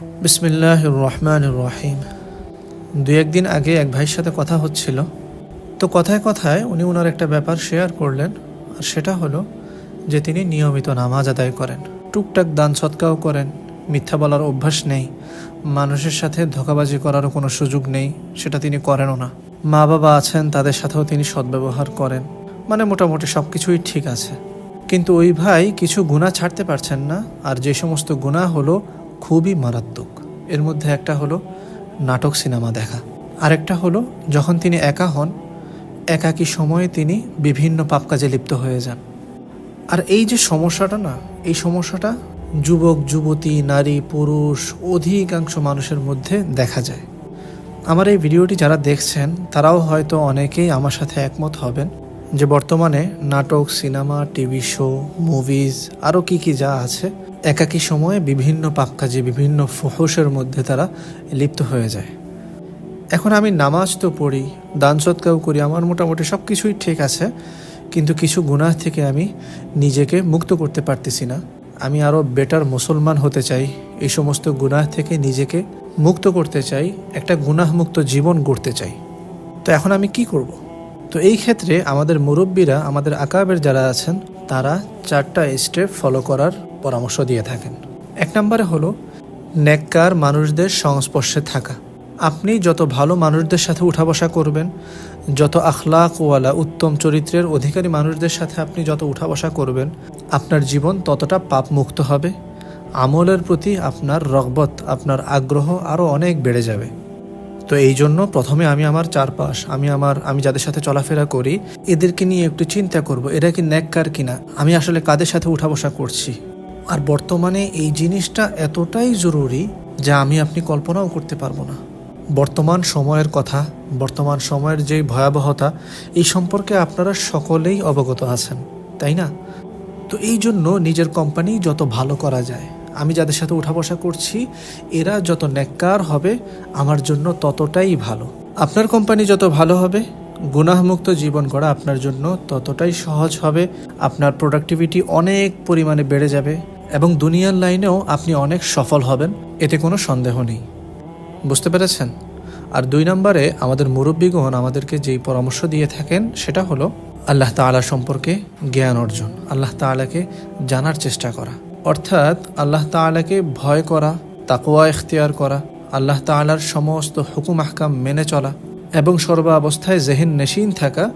বিসমিল্লাহ রহমান রহিম দু একদিন আগে এক ভাইয়ের সাথে কথা হচ্ছিল। তো কথায় কথায় উনি ওনার একটা ব্যাপার শেয়ার করলেন, আর সেটা হলো যে তিনি নিয়মিত নামাজ আদায় করেন। টুকটাক দান সৎকাও করেন, মিথ্যা বলার অভ্যাস নেই, মানুষের সাথে ধোকাবাজি করারও কোনো সুযোগ নেই, সেটা তিনি করেনও না। মা বাবা আছেন, তাদের সাথেও তিনি সদ্ব্যবহার করেন মানে মোটামুটি সব কিছুই ঠিক আছে। কিন্তু ওই ভাই কিছু গুণা ছাড়তে পারছেন না, আর যে সমস্ত গুণা হলো খুবই মারাত্মক। এর মধ্যে একটা হলো নাটক সিনেমা দেখা। আরেকটা হলো যখন তিনি একা হন, একাকী সময়ে তিনি বিভিন্ন পাপ কাজে লিপ্ত হয়ে যান। আর এই যে সমস্যাটা না, এই সমস্যাটা যুবক, যুবতী, নারী, পুরুষ, অধিকাংশ মানুষের মধ্যে দেখা যায়। আমার এই ভিডিওটি যারা দেখছেন, তারাও হয়তো অনেকেই আমার সাথে একমত হবেন যে বর্তমানে নাটক, সিনেমা, টিভি শো, মুভিজ, আরও কি কি যা আছে একাকী সময়ে বিভিন্ন পাপকাজে, বিভিন্ন ফুহুসের মধ্যে তারা লিপ্ত হয়ে যায়। এখন আমি নামাজ তো পড়ি, দান সৎকাও করি, আমার মোটামুটি সব কিছুই ঠিক আছে, কিন্তু কিছু গুণাহ থেকে আমি নিজেকে মুক্ত করতে পারতেছি না। আমি আরও বেটার মুসলমান হতে চাই, এই সমস্ত গুনাহ থেকে নিজেকে মুক্ত করতে চাই, একটা গুনাহমুক্ত জীবন গড়তে চাই। তো এখন আমি কি করব। তো এই ক্ষেত্রে আমাদের মুরব্বীরা, আমাদের আকাবের যারা আছেন তারা চারটা স্টেপ ফলো করার পরামর্শ দিয়ে থাকেন। এক নম্বরে হলো, নেককার মানুষদের সংস্পর্শে থাকা। আপনি যত ভালো মানুষদের সাথে উঠা বসা করবেন, যত আখলাকওয়ালা উত্তম চরিত্রের অধিকারী মানুষদের সাথে আপনি যত উঠা বসা করবেন, আপনার জীবন ততটা পাপ মুক্ত হবে। আমলের প্রতি আপনার রগবত, আপনার আগ্রহ আরও অনেক বেড়ে যাবে। তো এই জন্য প্রথমে আমি আমার চারপাশ, আমি আমার, আমি যাদের সাথে চলাফেরা করি, এদেরকে নিয়ে একটু চিন্তা করব, এরা কি ন্যাক্কার কিনা? আমি আসলে কাদের সাথে উঠা বসা করছি? আর বর্তমানে এই জিনিসটা এতটাই জরুরি যা আমি আপনি কল্পনাও করতে পারব না। বর্তমান সময়ের কথা, বর্তমান সময়ের যে ভয়াবহতা, এই সম্পর্কে আপনারা সকলেই অবগত আছেন, তাই না? তো এই জন্য নিজের কোম্পানি যত ভালো করা যায় আমি যাদের সাথে উঠা বসা করছি, এরা যত ন্যাক্কার হবে, আমার জন্য ততটাই ভালো। আপনার কোম্পানি যত ভালো হবে, গুনাহমুক্ত জীবন গড়া আপনার জন্য ততটাই সহজ হবে, আপনার প্রোডাক্টিভিটি অনেক পরিমাণে বেড়ে যাবে এবং দুনিয়ার লাইনেও আপনি অনেক সফল হবেন, এতে কোনো সন্দেহ নেই। বুঝতে পেরেছেন? আর দুই নম্বরে, আমাদের মুরব্বীগণ আমাদেরকে যেই পরামর্শ দিয়ে থাকেন, সেটা হলো, আল্লাহ তাআলা সম্পর্কে জ্ঞান অর্জন, আল্লাহ তাআলাকে জানার চেষ্টা করা। অর্থাৎ আল্লাহ তাআলাকে ভয় করা তাকোয়া ইখতিয়ার করা, আল্লাহ তাআলার সমস্ত হুকুম, আহকাম মেনে চলা এবং সর্বাবস্থায় জেহেন নেশিন থাকা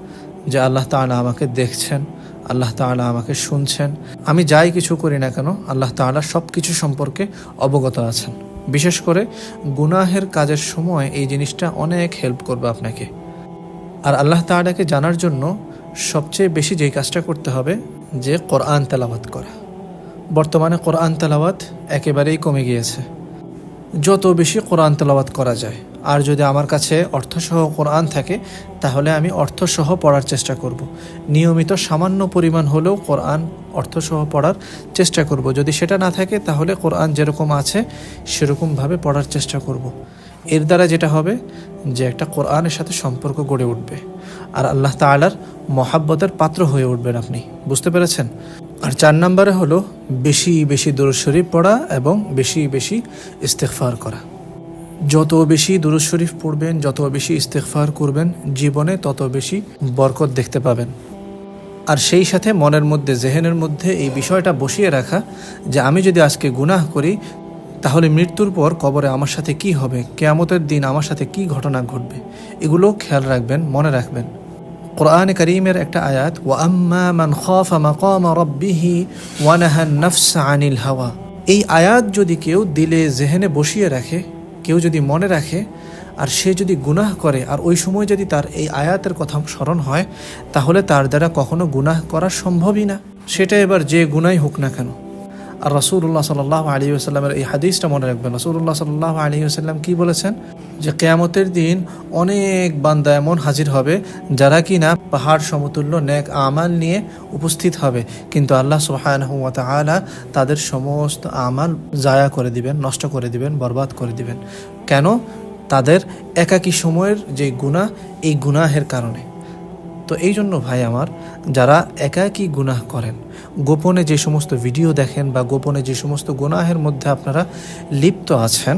যে আল্লাহ তাআলা আমাকে দেখছেন, আল্লাহ তাআলা আমাকে শুনছেন। আমি যাই কিছু করি না কেন, আল্লাহ তাআলা সব কিছু সম্পর্কে অবগত আছেন। বিশেষ করে গুনাহের কাজের সময় এই জিনিসটা অনেক হেল্প করবে আপনাকে। আর আল্লাহ তাআলাকে জানার জন্য সবচেয়ে বেশি যেই কাজটা করতে হবে, যে কোরআন তেলাওয়াত করা। বর্তমানে কোরআন তেলাওয়াত একেবারেই কমে গিয়েছে যত বেশি কোরআন তেলাওয়াত করা যায়, আর যদি আমার কাছে অর্থসহ কোরআন থাকে, তাহলে আমি অর্থসহ পড়ার চেষ্টা করব। নিয়মিত সামান্য পরিমাণ হলেও কোরআন অর্থসহ পড়ার চেষ্টা করব। যদি সেটা না থাকে, তাহলে কোরআন যেরকম আছে, সেরকমভাবে পড়ার চেষ্টা করব। এর দ্বারা যেটা হবে, যে একটা কোরআনের সাথে সম্পর্ক গড়ে উঠবে আর আল্লাহ তালার মহাব্বতের পাত্র হয়ে উঠবেন আপনি বুঝতে পেরেছেন আর চার নম্বরে হলো বেশি বেশি দরুদ শরীফ পড়া এবং বেশি বেশি ইস্তেকফার করা। যত বেশি দুরুদ শরীফ পড়বেন, যত বেশি ইস্তেকফার করবেন জীবনে, তত বেশি বরকত দেখতে পাবেন। আর সেই সাথে মনের মধ্যে, জেহেনের মধ্যে এই বিষয়টা বসিয়ে রাখা যে আমি যদি আজকে গুনাহ করি, তাহলে মৃত্যুর পর কবরে আমার সাথে কি হবে? কেয়ামতের দিন আমার সাথে কি ঘটনা ঘটবে? এগুলো খেয়াল রাখবেন, মনে রাখবেন। কোরআনে করিমের একটা আয়াত, ওয়া আম্মা মান খাফা রাব্বিহি ওয়া নাহা নাফস আনিল হাওয়া। এই আয়াত যদি কেউ দিলে, জেহেনে বসিয়ে রাখে, কেউ যদি মনে রাখে, আর সে যদি গুনাহ করে, আর ওই সময় যদি তার এই আয়াতের কথা স্মরণ হয়, তাহলে তার দ্বারা কখনো গুনাহ করা সম্ভবই না। সেটা এবার যে গুনাই হোক না কেন। আর রসুল্লাহ সাল্লাহ আলী আসাল্লামের এই হাদিসটা মনে রাখবেন। রসুল্লাহ সাল্লাহ আলী আসাল্লাম কি বলেছেন? যে কেয়ামতের দিন অনেক বান্দা এমন হাজির হবে যারা কিনা পাহাড় সমতুল্য নেক আমাল নিয়ে উপস্থিত হবে। কিন্তু আল্লাহ সুহায়নহুয়া তালা তাদের সমস্ত আমাল জায়া করে দিবেন, নষ্ট করে দিবেন, বরবাদ করে দিবেন। কেন? তাদের একাকী সময়ের যে গুণা এই গুনাহের কারণে। তো এই জন্য ভাই আমার, যারা একাকী গুনাহ করেন, গোপনে যে সমস্ত ভিডিও দেখেন বা গোপনে যে সমস্ত গুনাহের মধ্যে আপনারা লিপ্ত আছেন,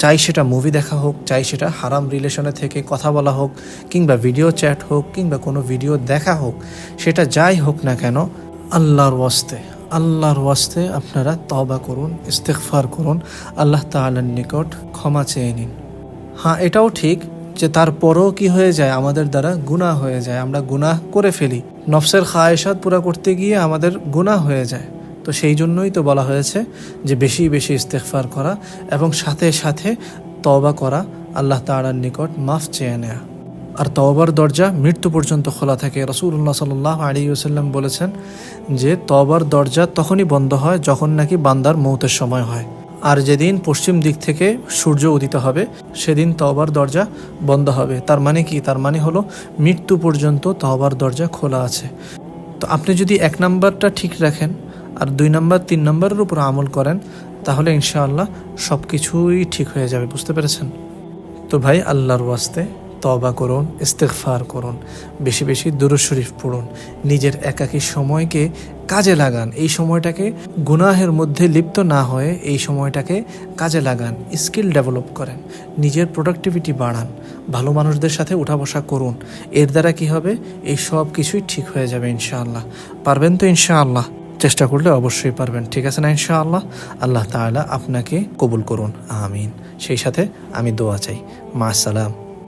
চাই সেটা মুভি দেখা হোক, চাই সেটা হারাম রিলেশনে থেকে কথা বলা হোক, কিংবা ভিডিও চ্যাট হোক, কিংবা কোনো ভিডিও দেখা হোক, সেটা যাই হোক না কেন, আল্লাহর ওয়াস্তে আল্লাহর ওয়াস্তে আপনারা তবা করুন, ইস্তেগফার করুন, আল্লাহ তাআলার নিকট ক্ষমা চেয়ে নিন। হ্যাঁ এটাও ঠিক যে তারপরও কি হয়ে যায়, আমাদের দ্বারা গুনাহ হয়ে যায়। আমরা গুনাহ করে ফেলি। নফসের খায়েশাত পুরা করতে গিয়ে আমাদের গুনাহ হয়ে যায়। তো সেই জন্যই তো বলা হয়েছে যে বেশি বেশি ইস্তেগফার করা এবং সাথে সাথে তওবা করা আল্লাহ তাআলার নিকট মাফ চেয়ে নেয়া। আর তওবার দরজা মৃত্যু পর্যন্ত খোলা থাকে। রসুল্লাহ সাল্লাহ আলী ওসাল্লাম বলেছেন যে তওবার দরজা তখনই বন্ধ হয় যখন নাকি বান্দার মৌতের সময় হয়। আর যেদিন পশ্চিম দিক থেকে সূর্য উদিত হবে, সেদিন তওবার দরজা বন্ধ হবে। তার মানে কি? তার মানে হলো মৃত্যু পর্যন্ত তওবার দরজা খোলা আছে। তো আপনি যদি এক নাম্বারটা ঠিক রাখেন আর দুই নাম্বার, তিন নাম্বারের উপর আমল করেন, তাহলে ইনশাআল্লাহ সব কিছুই ঠিক হয়ে যাবে। বুঝতে পেরেছেন? তো ভাই, আল্লাহর ওয়াস্তে তবা করুন, ইস্তেগফার করুন, বেশি বেশি দুরুদ শরীফ পড়ুন, নিজের একাকী সময়কে কাজে লাগান। এই সময়টাকে গুনাহের মধ্যে লিপ্ত না হয়ে এই সময়টাকে কাজে লাগান, স্কিল ডেভেলপ করেন, নিজের প্রোডাক্টিভিটি বাড়ান, ভালো মানুষদের সাথে উঠা বসা করুন। এর দ্বারা কি হবে? এই সব কিছুই ঠিক হয়ে যাবে ইনশাআল্লাহ। পারবেন তো ইনশাআল্লাহ? চেষ্টা করলে অবশ্যই পারবেন। ঠিক আছে না ইনশাআল্লাহ? আল্লাহ তাআলা আপনাকে কবুল করুন। আমিন। সেই সাথে আমি দোয়া চাই। মা সালাম